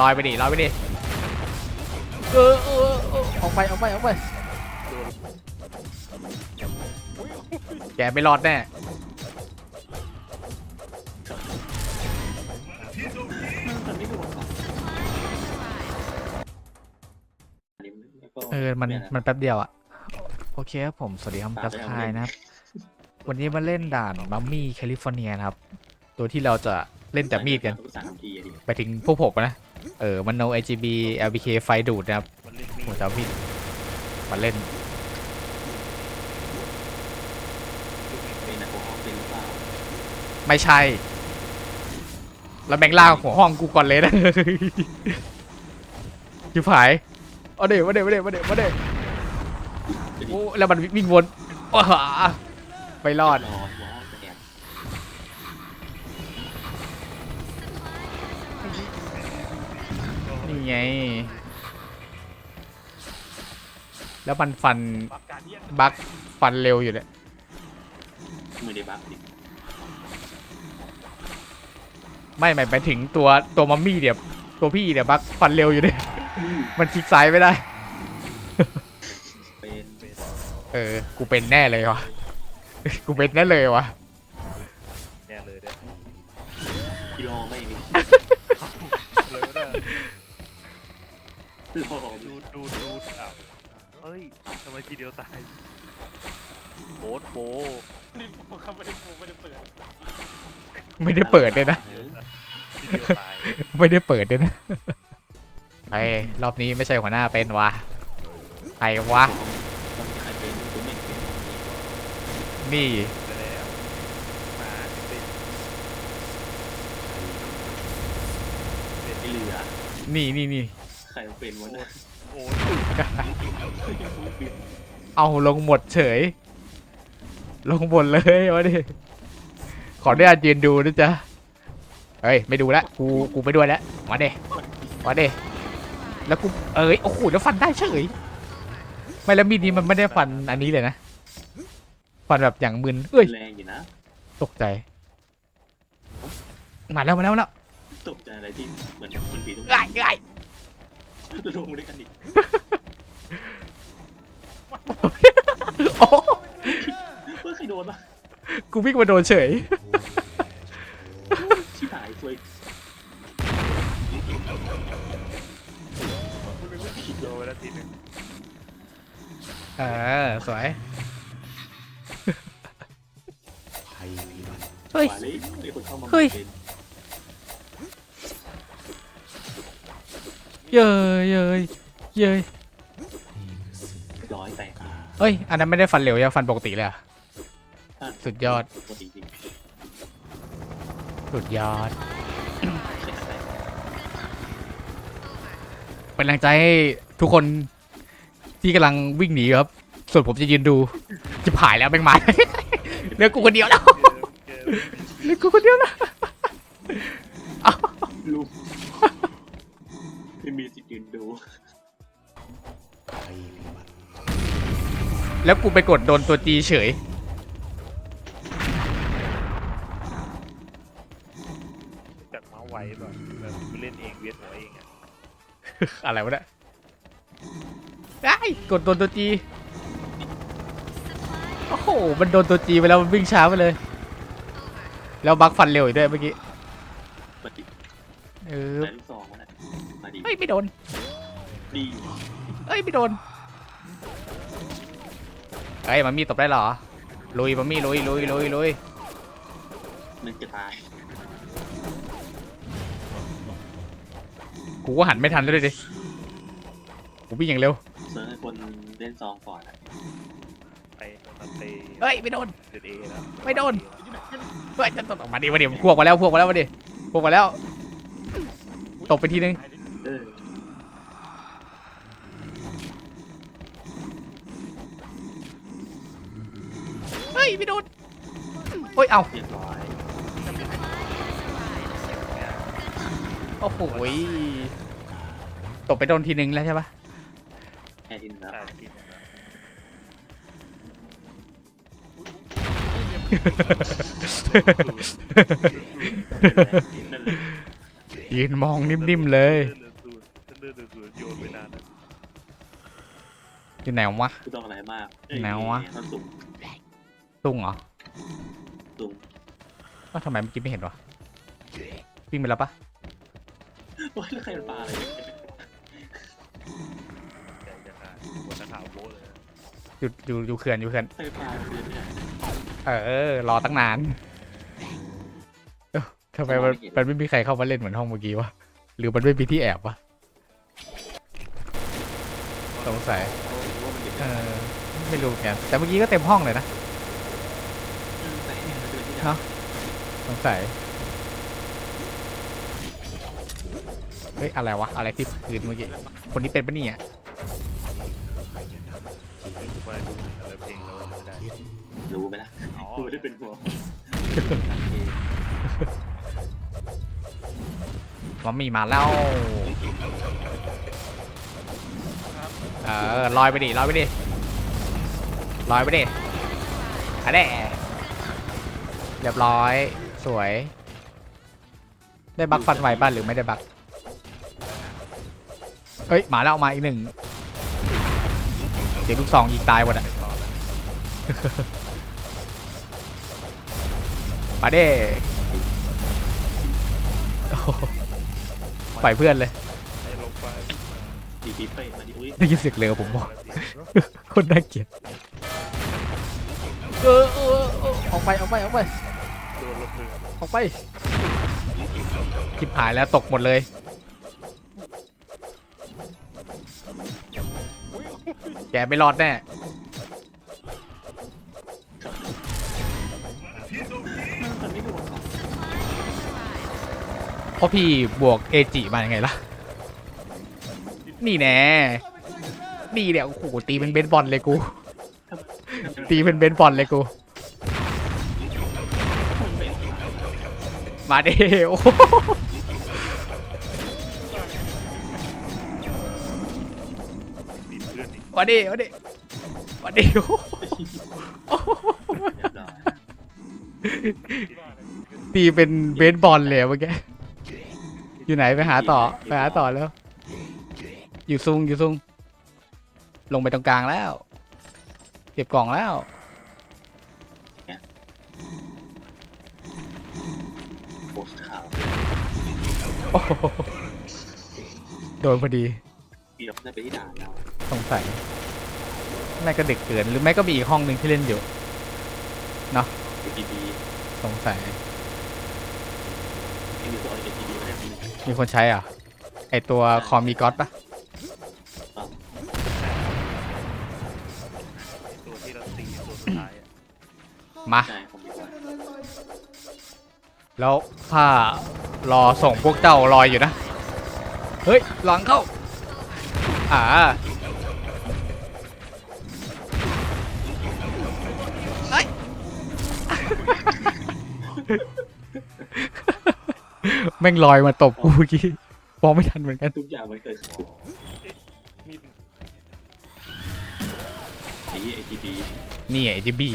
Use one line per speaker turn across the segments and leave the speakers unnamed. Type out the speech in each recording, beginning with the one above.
ลอยไปดิลอยไปดิเออเออเออออกไปออกไปออกไปแกไม่รอดแน่
มันไม่โดนหรอกอันนี้ก็
เออมัน
เยะ
มันแป๊บเดียวอะโอเคครับผม สวัสดีครับ
ฝาก
กับ
ไว้เอา
ทาย
เล่น
นะครับ วันนี้มาเล่นด่านมัมมี่แคลิฟอร์เนียนะครับ ตัวที่เราจะเล่นแต่มีดกัน
สามทีอะดิ
ไปถึงพวกผมนะ เออมันโน AGB LBK ไฟดูดนะครับ
มันเล่นมี
ผม
ด
จะเอามีดมาเล่น
เป็นนักโกฮอกเป็นหรือเล่า
ไม่ใช่ แล้วแบงล่าหัวห้องกูก่อนเลยนะชิบหายเอาเดี๋ยวมาเดี๋ยวมาเดี๋ยวมาเดี๋ยวมาเดี๋ยว
เป็น
โอ้แล้วมันวิ่งวนไม่รอด ไง แล้วมันฟัน
ปากการเดียน
บักฟันเร็วอยู่เลย
มือเดบักดิ
ไม่หมายไปถึงตัวตัวมัมมี่เดี๋ยวตัวพี่เดี๋ยวบักฟันเร็วอยู่เลยมันคลิกซ้ายไม่ได้
เป็น
เออ กูเป็นแน่เลยวะกูเป็นแน่เลยวะ
ทำไมทีเดียวตายโคตรโบ
นี่ผมเขาไม่ได้ผมไม่ได้เปิด
ไม่ได้เปิดเลยนะ
เออ
ทีเดียวตาย
ไม่ได้เปิดด้วยนะไปรอบนี้ไม่ใช่หัวหน้าเป็นวะใครวะ
ต้องมีใครเป็นคุณไม่เป็น
นี่
ไปแล้วมาเป็น
เป็นที่เหลือ
นี่นี่นี่
ใครเป็นวะเนี่ย
โอ้ย
เอาลงหมดเฉย ลงหมดเลยวะดิ ขออนุญาตยืนดูนะจ๊ะ เฮ้ย ไม่ดูละ กู กูไม่ด้วยแล้ว มาเดมาเดแล้วกู เอ้ย โอ้โห แล้วฟันได้เฉย ไม่แล้วมีดนี้มันไม่ได้ฟันอันนี้เลยนะ ฟันแบบอย่างมึนเอ้ย
แรงอยู่นะ
ตกใจ มาแล้วมาแล้วมาแล้ว
ตกใจอะไรที่เหมือนคนผีทุก
ไอ้ไอ้
ลงมาด้วยกันดิ
โอ้
เมื่อใครโดนปะ
กูวิ่งมาโดนเฉย
ชิบหายซวย
โดนไปแล้วทีหนึ่ง
เออ สวยเฮ้ย
ว่าเลยมีคนเข้ามา
เฮ้ย
เป็น
เย้ยเย้ยเย้ย
ร้อยแตก
เอ้ย อันนั้นไม่ได้ฟันเร็วยังฟันปกติเลยอะ
อะ
สุดยอด
ปกติจริง
สุดยอด
ใช่ไหม
เป็นแรงใจให้ทุกคนที่กำลังวิ่งหนีครับ ส่วนผมจะยืนดู จะผายแล้วแม่งมาเหลือกูคนเดียวแล้ว
เจอ
เหลือกูคนเดียวแล้ว
ลูก ไม่มีสิทธิ์ยืนดู
แล้วกูไปกดโดนตัวจีเฉย
จากเมาส์ไวป่ะแบบกูเล่นเองเวียนหัวเองอะ
อะไรวะเนี่ยได้กดโดนตัวจีโอ้โหมันโดนตัวจีไปแล้วมันวิ่งช้าไปเลย แล้วบักฟันเร็วอีกด้วยเมื่อกี้
ปฏิ
เออ ยไม่โดน
ดี
เอ้ยไม่โดนเฮ้ยมันมีตบได้เหรอ ลุยมันมีลุยลุยลุยลุย
นึกจะตาย
กูก็หันไม่ทันด้วยดิ กูวิ่งอย่างเร็ว
เซิร์ฟให้คนเล่นซองก่อนอะ
ไปตัดเตะ
เฮ้ยไม่โดน
เดเอแล้ว
ไม่โดน เฮ้ยจะตบมาดิมาดิพวกมาแล้วพวกมาแล้วมาดิพวกมาแล้ว ตบไปทีนึง
เออ
เฮ้ยไม่โดนเฮ้ยเอา
เรียบร้อย
โอ้โหยตบไปโดนทีนึงแล้วใช่ปะ
แค่ทินนะ
ใช่ทีนึงนะ
นั่นแหละ
ยืนมองนิ่มๆเลย
อ
อยู่ไหนวะ
ไม่ต้องอะไรมากเอ้ย
แนววะ
มันสูง
ตุงเหรอ
สูง
ว่าทำไมเมื่อกี้ไม่เห็นวะวิ่งไปแล้วปะ
โอ้ยแล้วใครมันปลาอะไรเนี่ย
ใหญ่จะขาดหัวตะขาวโบ้เลย
อยู่อยู่อยู่เขื่อนอยู่เขื่อน
ใครปลาเพื่อนเนี่ย
เออรอตั้งนานเอ้าทำไมมันมันไม่มีใครเข้ามาเล่นเหมือนห้องเมื่อกี้วะหรือมันไม่มีที่แอบวะสงสัย
เขารู้ว่ามันเด็ก
เออไม่รู้เหมือนกันแต่เมื่อกี้ก็เต็มห้องเลยนะ
แต่เนี่ยมันเป็นที่
เนอะสงสัยเฮ้ยอะไรวะอะไรที่พื้นเมื่อกี้คนนี้เป็นปะเนี่ย
คือว่าดูอะไรเพลงเราไม่ได้
รู้ไหมล่ะ
อ๋อ
กูไม่ได้เป็นหัว
มัมมี่มาแล้ว เออลอยไปดิลอยไปดิลอยไปดิอะเด้เรียบร้อยสวย ได้บักฟันไหวป่ะหรือไม่ได้บักเอ้ยมาแล้วมาอีกหนึ่งเดี๋ยวลูกซองยิงตายหมดอะ
ต่อแล้ว
มาเด้โอ้โหปล่อยเพื่อนเลย
ให้ลงไป
ดีปีเป้มาดิอุ้ย
ได้ยินเสียงเร็วผมบอก คนน่าเกลียดเออเออเออออกไปออกไปออกไป
โดนลงมือ
ออกไปคิดหายแล้วตกหมดเลย แกไม่รอดแน่
มันไม่ดูหรอก
เพราะพี่บวกเอจิมายังไงล่ะ นี่แน่นี่เดี๋ยวโอ้โหตีเป็นเบสบอลเลยกู ตีเป็นเบสบอลเลยกู
มา
เด้โอ้โห
มีเพื่อนอีก
มาเดมาเด้มาเดโอ้โหตีเป็นเบสบอลเลยเมื่อกี้ อยู่ไหนไปหาต่อ ไปหาต่อแล้ว อยู่ซุงอยู่ซุงลงไปตรงกลางแล้ว เก็บกล่องแล้ว
โพสต์ข่าว
โอ้โหโดนพอดี
พี่เราได้ไปที่ด่านแล้ว
สงสัยแม่ก็เด็กเกิน หรือแม่ก็มีอีกห้องหนึ่งที่เล่นอยู่
เอทีบี
สงสัย
ที่มีตัวเอทีบีมาได้ปีนึง
มีคนใช้อะ ไอตัวคอมมีก๊อตปะ
ตัวที่เราตีตัวสุดท้ายอะ
มา
ใช่ผมมีไว้
แล้วถ้ารอส่งพวกเจ้ารอยอยู่นะ เฮ้ย หลังเข้า อ่า เฮ้ย แม่งลอยมาตบกูเมื่อกี้มองไม่ทันเหมือนกัน
ทุกอย่างมันเกิดขึ้น
มี
ไอ้เอทีบี
นี่ไอ้จีบี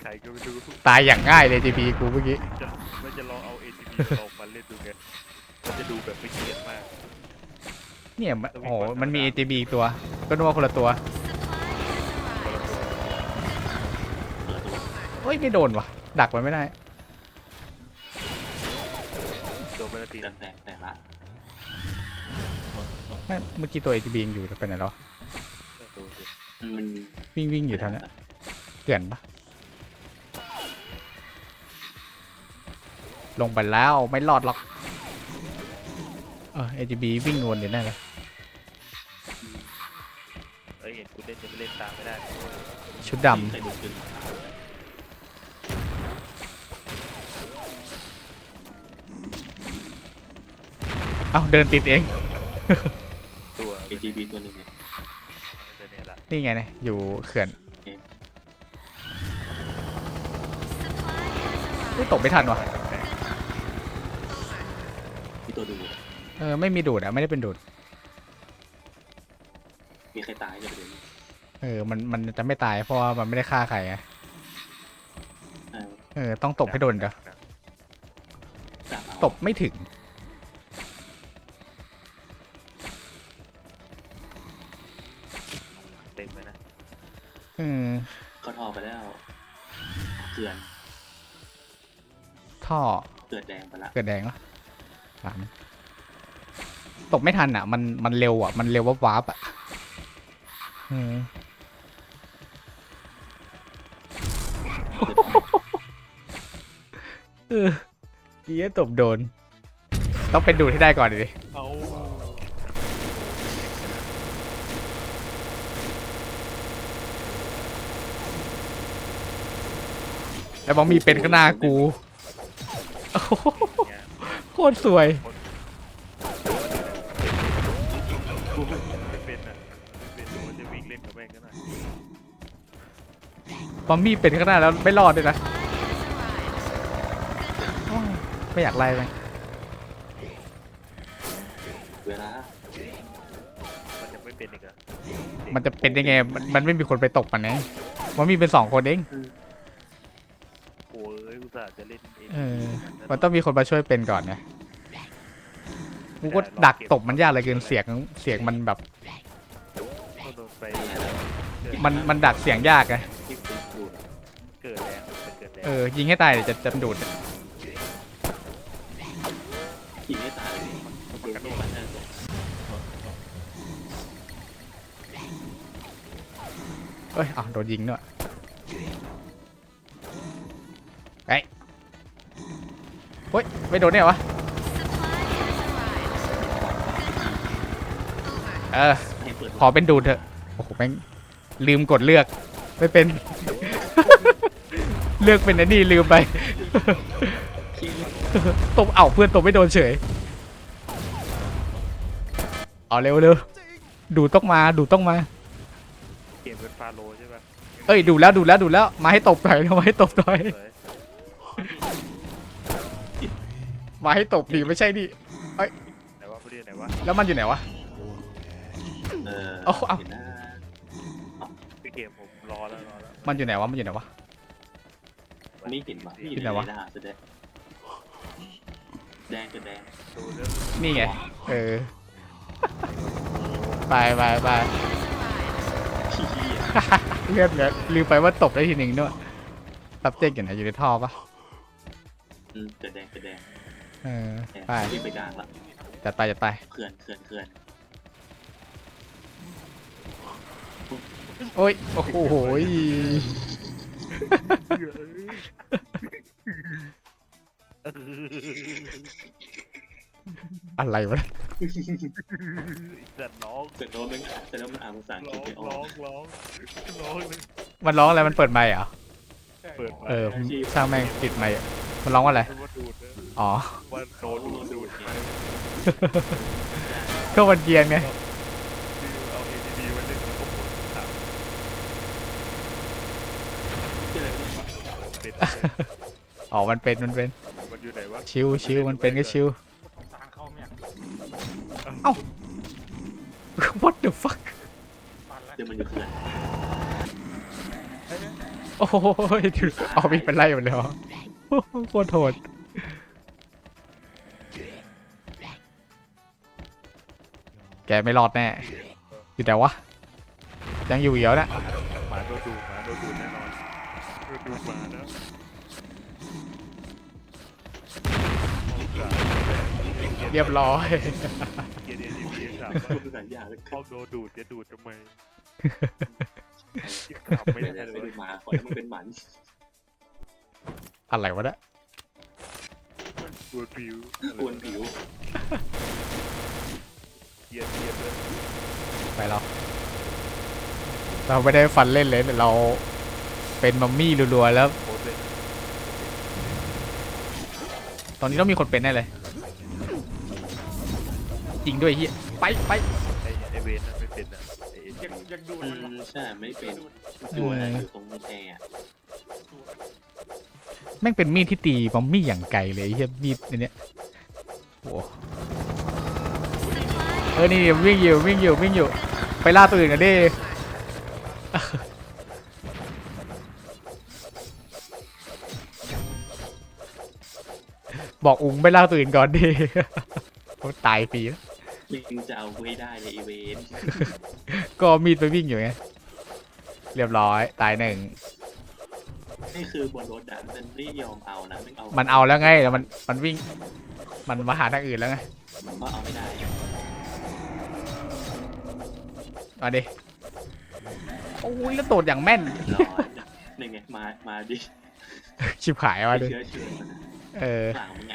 ใครก็ไม่รู้
ตายอย่างง่ายเลยจีบีกูเมื่อกี้
จะไม่จะลองเอา ATP ลองมาเล่นดูไงมันจะดูแบบไม่เกลียดมาก
เนี่ยมันโอ้โหมันมี ATB อีกตัว ก็นึกว่าคนละตัว
เปิดตัว
เฮ้ยไม่โดนว่ะดักมันไม่ได้
โดนไปนาที
แต่แต่แต่ละ
ไม่เมื่อกี้ตัว ATB ยังอยู่แต่ไปไหนแล้ว
ดูสิ
มัน
วิ่งวิ่งอยู่แถวเนี้ยเกลื่อนปะลงไปแล้วไม่รอดหรอก เออ ATB วิ่งวนอยู่แน่เลย
เอ้ยเห็นกูเล่นจะไปเล่นตามไม่ได้
ชุดด
ใครดูขึ้นำ
เอ้าเดินติดเอง
ตัว
เอทีบีตัวหนึ่งเนี่ย
จะเนี่ยละ
นี่ไงเนี่ยอยู่เขื่อนไม่ตกไม่ทันว่ะ
มีตัวดู
เออไม่มีดูดอะไม่ได้เป็นดูด
มีใครตายจะไปดู
เออมันมันจะไม่ตายเพราะว่ามันไม่ได้ฆ่าใครไง
เออ
เออต้องตบให้โดนเดี๋ยว
จับเอา
ตบไม่ถึง ออ
เขาทอไปแล้วเกลือน
ท่อ
เกลือแดงไปละ
เกิดแดงแล้วสามตกไม่ทันอะ มันมันเร็วอะ มันเร็ววับวับอะเออเออเกี้ยตบโดน ต้องเป็นดูดให้ได้ก่อนดิ
เอา
แล้วบองมีเป็นข้างหน้ากูโอ้โหโคตรสวย
ไม่เป็นอะไม่เป็นมันจะวิ่งเล่นกับแม่งก็ได้
บอมมี่เป็นข้างหน้าแล้วไม่รอดด้วยนะโอ้ยไม่อยากไล่ม
เวลา
มันจะไม่เป็นอีกอะ
มันจะเป็นยังไงมันมันไม่มีคนไปตกมันนะบอมมี่เป็นสองคนเอง
โอ้ยอุตส่าห์จะเล่นเอง
เออ มันต้องมีคนมาช่วยเป็นก่อนไงกูก็ดักตบมันยากเหลยเกินเสียงเสียงมันแบบ
ก็โดนไป
มันมันดักเสียงยากไง
ที่คุณดูด
เกิดแรงมันเกิดแรง
เออยิงให้ตายเดี๋ยวจะจะดูด
ขี่ไม่ตายเลยมันกระโดดมันได้ตก
เอ้ยอ้าวโดนยิงด้วย เฮ้ย ไม่โดนเนี่ยวะ เออ
ให้เปิด
ขอเป็นดูดเถอะ โอ้โหแม่งลืมกดเลือก ไม่เป็น เลือกเป็นไอ้นี่ลืมไป
ขี่
ตบเอ้าเพื่อนตบไม่โดนเฉย เอาเร็วเร็วดูต้องมาดูต้องมา
เกมเป็นฟาโลใช่ปะ
เอ้ยดูแล้วดูแล้วดูแล้ว มาให้ตบหน่อยมาให้ตบหน่อย มาให้ตบดีไม่ใช่ดิ
ไหนวะผู้เรียนไหนวะ
แล้วมันอยู่ไหนวะ
เออ
เอาเอา
เห็นหน้า
พี่เกมผมรอแล้วรอแล้ว
มันอยู่ไหนวะ มันอยู่ไหนวะ
ไม่เห็นวะนี่
ที่ไหนวะ
เรดาร์แสดงแดงกับแดง
ดูเรื่อง
นี่ไง เออ ไปไปไป
ขี้เกียจ
เลือดเหลือลืมไปว่าตบได้ทีหนึ่งด้วยซับเจกอยู่ไหนอยู่ในท่อปะ
อืมเกิดแดงเกิดแดง
เออ
แดง
ไป
รีบไปกลางละ
จัดไปจัดไป
เขื่อนเขื่อนเขื่อน
โอ้ยโอ้โหยอะไรวะ
จัดร้อง
เสร็จแล้วมันเสร็จแล้วมันอ่านภาษาอังก
ร้
ฤ
อ
ษ
ง
ไม่อ
ร้
อ
อกงร้องร้องเลย
มันร้องอะไรมันเปิดไมค์เหรอ
เปิด
เออผมช่างแม่งปิดไมค์อะมันร้องว่าอะไร
ว่าดูดนะ
อ๋อ ก็มันเกรียนไง
คือเอา ATV มาเล่นแล้วก็หมุนถาม
ที่อะไรเนี่ย
เป็น
อ๋อมันเป็นมันเป็น
มันอยู่ไหนวะ
ชิวชิวมันเป็นก็ชิว
สงสารเขาเนี่ย
what the fuck
ปันแล้ว
เดี๋ยวมันอยู่เขื่อน
โอ้ยดูเอามีเป็นไล่หมดเลยเหรอโคตรโหด แกไม่รอดแน่อยู่แต่วะยังอยู่เหียวนะ
หมาโดนดูดหมาโดนดูดแน่นอนโดนดูดหมาแล้ว
เรียบร้อย
เกียร์ ATV ถามว่า
พูดภาษาหยาบเลย
ห้องโดนดูดจะดูดทำไมถามไม่
ไม่
ได้
ได้
เล
ไม่
ย
ได้มาขอให้มันเป็นหมัน
อะไรวะเนี่ย
ปวดผิว
กวนผิว
เกียร์เกียร์เลย
ไปเราเราไม่ได้ฟันเล่นเลยแต่เราเป็นมัมมี่รัวๆแล้ว
โคตรเลย
ตอนนี้ต้องมีคนเป็นแน่เลยจริงด้วยเฮียไปไป
ไอไอเวนนั่นไม่เป็นอะไอเอ็น
ยังยังดู
อื
มัน
มใช่ไม่เป็นอยู่อะไรอยู่ตรงแอร์อะ
แม่งเป็นมีดที่ตีมัมมี่อย่างไกลเลยไอ้เฮียมีดอันเนี้ยโอ้โหเออนี่วิ่งอยู่วิ่งอยู่วิ่งอยู่ ไปล่าตัวอื่นกันดิบอกอุงไปล่าตัวอื่นก่อนดิโอ้ตายฟรีแล้ว
ลิงจะเอาไว้ได้ในอีเวนต์
ก็เอามีดไปวิ่งอยู่ไง เรียบร้อย ตายหนึ่ง
นี่คือบนรถอะมันไม่ยอมเอานะมันเอา
มันเอาแล้วไงแล้วมันมันวิ่ง มันมาหาทางอื่นแล้วไง
มันก็เอาไม่ได้
มาดิโอ้ยแล้วโดดอย่างแม่น
ร้อยนี่ไงมา มาดิ
ชิบหายมาดิ
เชื้อเชื้อมันนะ
เออ
หลังมึงไง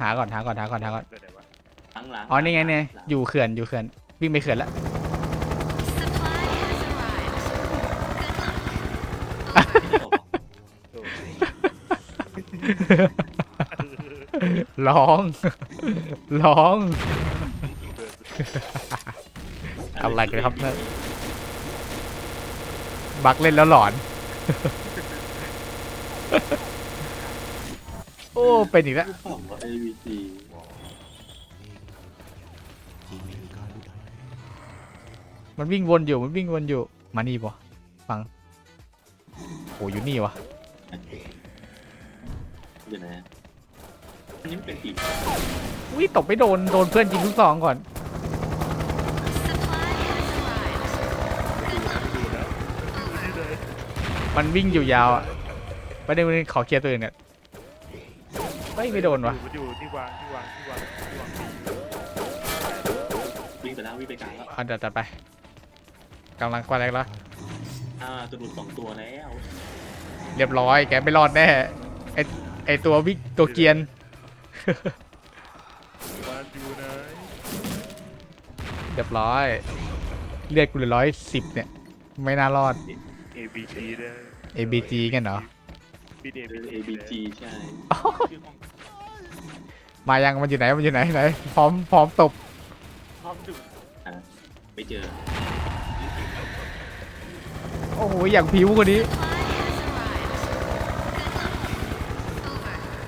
หาก่อนหาก่อนหาก่อนหาก่อน
เกิดอะไรวะ
หลังหลัง
อ๋อนี่ไงเนี่ยอยู่เขื่อนอยู่เขื่อนวิ่งไปเขื่อนแล้วร้อง ร้อง
เกิด
อะไรกันครับเนี่ยบักเล่นแล้วหลอน โอ้ เป็นอีกแล้ว
ของว่า AVG
มันวิ่งวนอยู่ มันวิ่งวนอยู่ มานี่ปะฟังโอ้อยู่นี่วะ
เดี๋ยวนะอันนี้มันเป็นอีก
อุ้ยตบไม่โดน โดนเพื่อนยิงทุกสองก่อน มันวิ่งอยู่ยาวอะประเด็นมันขอเคลียร์ตัวเองเนี่ยเฮ้ยไม่โดนวะ
มันอยู่ที่วางที่วางที่วางที่วางปี
วิ่งไปแล้ววิ่งไปไกลแล้ว
เอาเดี๋ยวจัดไปกำลังกวาดอะไรแล้ว
อ่าจะหลุดสองตัวแล้ว
เรียบร้อยแกไม่รอดแน่ไอไอตัววิ่งตัวเกรียน
วางอยู่ไหน
เรียบร้อยเลือดกูเหลือร้อยสิบเนี่ย ไม่น่ารอด
ABG ได้
ABG กันเหรอ
ปิด
เออ
ABG
ABG ใช่ชื่อห้อง
มายังมันอยู่ไหนมันอยู่ไหนไหนพร้อมพร้อมตบ
พร้อมดุ
ไปเจอ
โอ้โหอย่างผิวกว่านี้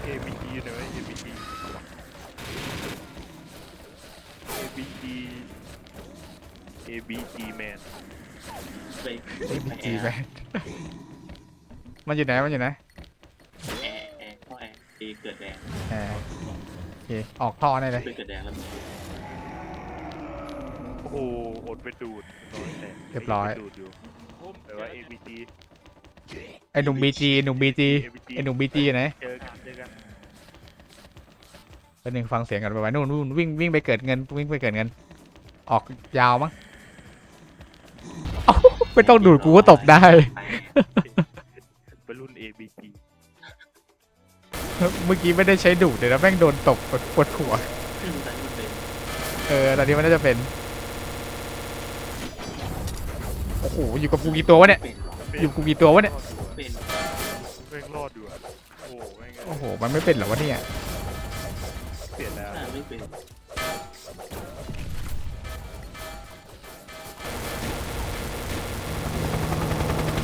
ABG หน่อย ABG ABG ABG man
ไป
ABG ไปมันอยู่ไหนมันอยู่ไหน
แอร์แอร์ท่อแอร์เอเกิดแดง
เออโอเคออกท่อได้เลย
ไปเกิดแดงแล้ว
โอ้โหอดไปดูดน้อยแต่
เรียบร้อย
ดูดอยู่แต่ว่า ABG
ไอหนุ่มบีจีหนุ่มบีจี
ABG
ไอหนุ่มบีจีอยู่ไหน
เจอกันเจอกัน
เป็นหนึ่งฟังเสียงกันไปไว้นู่นนู่นวิ่งวิ่งไปเกิดเงินวิ่งไปเกิดเงิน ออกยาวมั้งเอ้า ไม่ต้องดูดกูก็ตบได้
เป็นรุ่น ABG
เมื่อกี้ไม่ได้ใช้ดูดเลยนะแม่งโดนตบปวดหัว
ขึ้นใจมันเป็น
เออตอนนี้มันน่าจะเป็น โอ้โห อยู่กับกูกี่ตัววะเนี่ย
เป็นหรอ
อยู่กูกี่ตัววะเนี่ย
เป็น
แม่งรอดอยู่อะโอ้โหแม่ง
โอ้โห มันไม่เป็นเหรอวะเนี่ย
เปลี่ยนแล้ว
อ่าไม่เป็น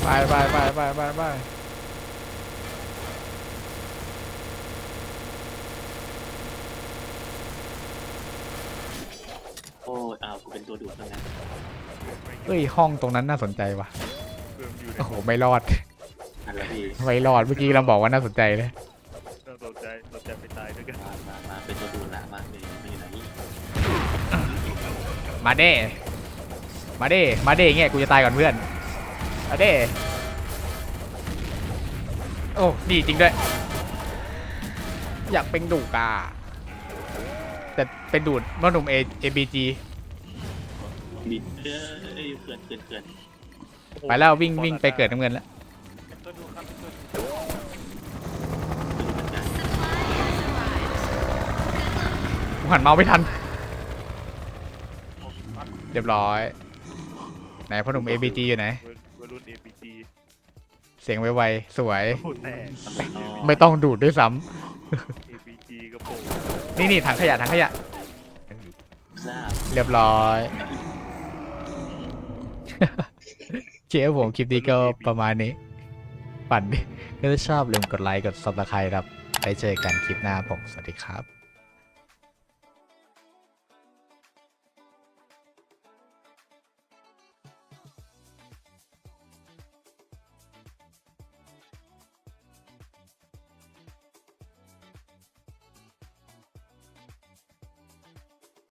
ไปไปไปไปไปไป
โอ้ยอ้าวกูเป็นตัวดูดแล้วไง
เอ้ยห้องตรงนั้นน่าสนใจว่ะ
เพิ่มอยู่ใน
โอ้โหไม่รอด
อันละพี่
ไม่รอดเมื่อกี้เราบอกว่าน่าสนใจเลย
ต้องสนใจสนใจไปตายด้วยกัน
มามามาเป็นตัวดูดละมาเลยไม่ไหน
มาเด้มาเด้มาเด้เงี้ยกูจะตายก่อนเพื่อน มาเด้โอ้ดีจริงด้วย อยากเป็นดูกาแต่เป็นดูดน้องหนุ่มเอเอบีจี
บิดเออเอ้ยเขื่อนเขื่อนเขื่อน
ไปแล้ววิ่งวิ่งไปเกิดน้ำเงินแล้ว
เป็นตัวดูครับเป็นตัวดู
ตัวดูเหมือนกัน
กูหันเมาส์ไม่ทัน เรียบร้อย ไหนพ่อหนุ่ม ABG อยู่ไหน
วัยรุ่น ABG
เสียงไวๆสวย
โอ้แต่
อ๋อ
ไม่ต้องดูดด้วยซ้
ABG กระโปรงำ
นี่นี่ถังขยะถังขยะ
ทราบ
เรียบร้อย เชียร์ผมคลิปนี้ก็ประมาณนี้ ปั่นดิถ้าชอบลืมกดไลค์ กด subscribe ครับไปเจอกันคลิปหน้าผม สวัสดีครับ